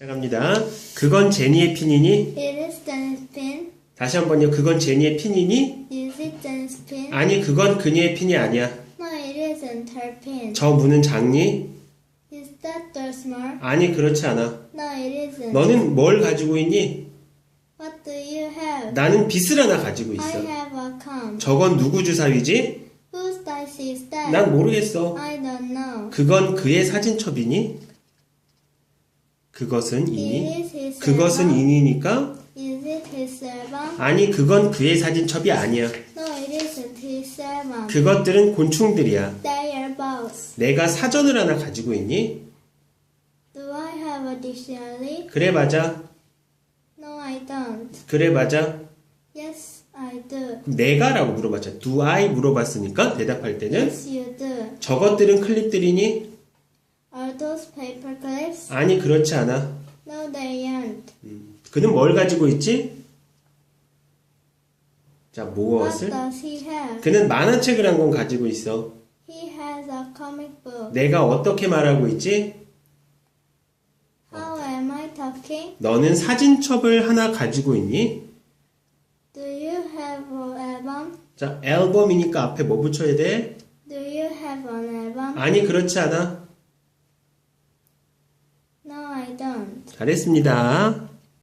시작합니다. 그건 제니의 핀이니? It is Jenny's pin. 다시 한번요. 그건 제니의 핀이니? Is it Jenny's pin? 아니, 그건 그녀의 핀이 아니야. No, it isn't her pin. 저 문은 작니? Is that door small? 아니, 그렇지 않아. No, it isn't. 너는 뭘 가지고 있니? What do you have? 나는 빗을 하나 가지고 I 있어. have a comb. 저건 누구 주사위지? Whose dice is that? 난 모르겠어. I don't know. 그건 그의 사진첩이니? 그것은 이니? 그것은. 이니니까? 아니, 그건 그의 사진첩이 아니야. 그것들은 곤충들이야. 내가 사전을 하나 가지고 있니? 그래, 맞아. 그래, 맞아. 내가라고 물어봤죠. Do I 물어봤으니까 대답할 때는. 저것들은 클립들이니? Those paper clips? 아니 그렇지 않아. No, they aren't. 그는 뭘 가지고 있지? 자 What 무엇을? does he have? 그는 만화책을 한 권 가지고 있어. He has a comic book. 내가 어떻게 말하고 있지? How am I talking? 너는 사진첩을 하나 가지고 있니? Do you have an album? 자 앨범이니까 앞에 뭐 붙여야 돼? Do you have an album? 아니 그렇지 않아. 잘했습니다.